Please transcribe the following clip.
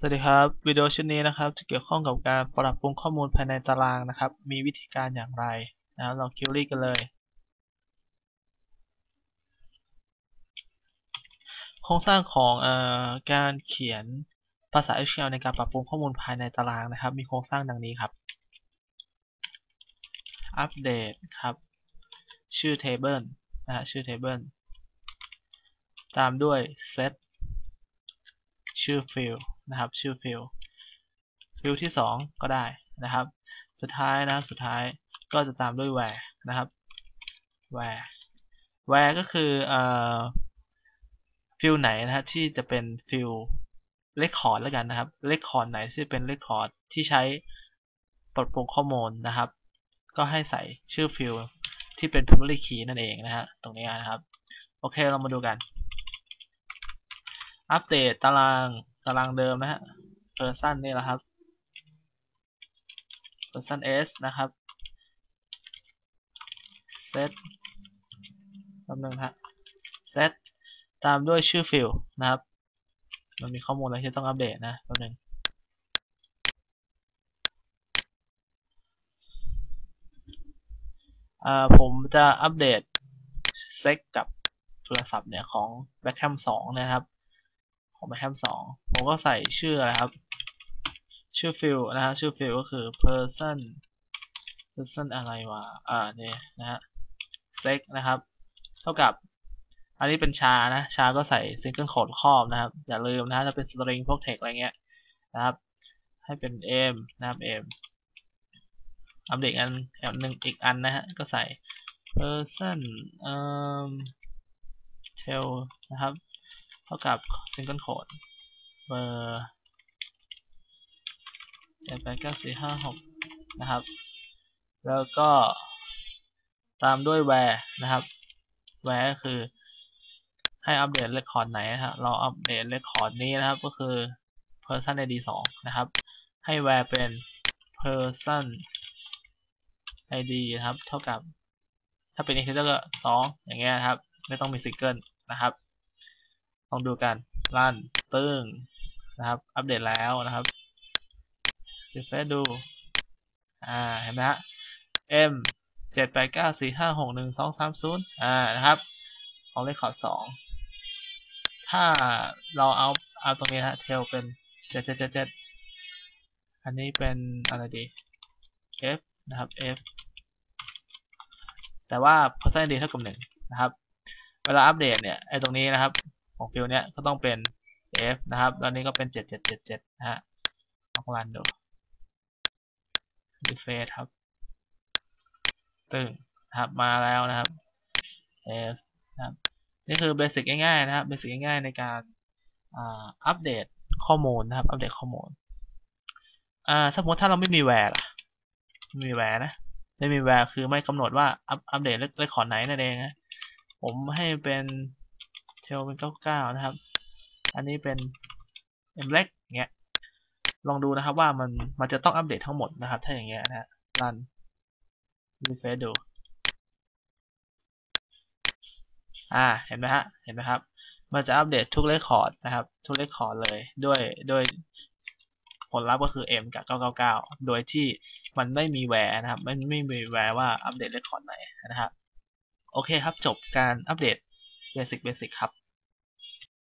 สวัสดีครับ วิดีโอชุดนี้นะครับจะเกี่ยวข้องกับการปรับปรุงข้อมูลภายในตารางนะครับ มีวิธีการอย่างไรนะครับลองคิวรี่กันเลย โครงสร้างของอการเขียนภาษา SQL ในการปรับปรุงข้อมูลภายในตารางนะครับ มีโครงสร้างดังนี้ครับ อัปเดตครับ ชื่อ table นะฮะชื่อ table ตามด้วย set ชื่อ field นะครับชื่อ field field ที่ 2 ก็ได้นะครับ สุดท้ายนะสุดท้ายก็จะตามด้วย where นะครับ where where ก็คือเอ่อ field ไหนนะฮะที่จะเป็น field record แล้วกันนะครับ record ไหนที่เป็น record ที่ใช้ปรับปรุงข้อมูลนะครับ ก็ให้ใส่ชื่อ field ที่เป็น primary key นั่นเองนะฮะตรงนี้นะครับ โอเคเรามาดูกัน อัปเดตตาราง ตารางเดิมนะฮะ person นี่แหละครับ person s นะครับ set แป๊บนึงฮะ set ตามด้วยชื่อ field นะครับ มันมีข้อมูลอะไรที่ต้องอัปเดตนะแป๊บนึงผมจะอัปเดตเซ็กกับโทรศัพท์เนี่ยของ Backham 2 นะครับ ของ Backham 2ผมก็ใส่ชื่ออะไรครับ ชื่อ field นะฮะชื่อ field ก็คือ person person อะไรวะอ่าเนี่ยนะฮะ sec นะครับ เท่ากับ อันนี้เป็นชานะ ชาก็ใส่ single quote ครอบนะครับ อย่าลืมนะถ้าเป็น string พวก text อะไรเงี้ยนะครับ ให้เป็น m นะครับ m อัปเดตอันแอบหนึ่งอีกอันนะฮะ ก็ใส่ person เอ่อ tel นะครับ เท่ากับ single quote เบอร์เจ็ดแปดเก้าสี่ห้าหกนะครับ แล้วก็ตามด้วย where นะครับ where ก็คือให้อัปเดตเรคคอร์ดไหนนะครับเราอัปเดตเรคคอร์ดนี้นะครับก็คือ person id 2นะครับ ให้ where เป็น person id นะครับ เท่ากับ ถ้าเป็น integer ก็2อย่างเงี้ยนะครับ ไม่ต้องมีซิงเกิลนะครับ ลองดูกันรันตึ้งนะครับ อัปเดตแล้วนะครับรีเฟรชดู อ่า เห็นไหมฮะ m เจ็ดแปดเก้าสี่ห้าหกหนึ่งสองสามศูนย์อ่า นะครับ ของเลขคอดสอง ถ้าเราเอาเอาตรงนี้นะเทลเป็นเจ็ดเจ็ดเจ็ดเจ็ดอันนี้เป็นอะไรดี f นะครับ f แต่ว่า percent d เท่ากับหนึ่งนะครับ เวลาอัปเดตเนี่ย ไอ้ตรงนี้นะครับ ของฟิลเนี้ยก็ต้องเป็น f นะครับแล้วนี้ก็เป็นเจ็ดเจ็ดเจ็ดเจ็ดนะฮะลองรันดูรีเฟรชครับ ตึงนะครับมาแล้วนะครับ f นะครับนี่คือเบสิกง่ายๆนะครับเบสิกง่ายๆในการอัปเดตข้อมูลนะครับ อัปเดตข้อมูลอ่าถ้าสมมติถ้าเราไม่มีแวร์ล่ะไม่มีแวร์นะไม่มีแวร์คือไม่กำหนดว่าอัปอัปเดตเลขขอไหนนั่นเองนะผมให้เป็น เทลเป็นเก้าเก้านะครับ อันนี้เป็น m เล็กเงี้ย ลองดูนะครับว่ามันมันจะต้องอัปเดตทั้งหมดนะครับ ถ้าอย่างเงี้ยนะฮะรันรีเฟรชดู อ่า เห็นไหมฮะ เห็นไหมครับ มันจะอัปเดตทุกเรคคอร์ดนะครับ ทุกเรคคอร์ดเลย ด้วยด้วยผลลัพธ์ก็คือ m กับ 999 โดยที่มันไม่มีแวร์นะครับ ไม่ไม่มีแวร์ว่าอัปเดตเรคคอร์ดไหนนะครับ โอเคครับ จบการอัปเดต สิกเบสิกครับ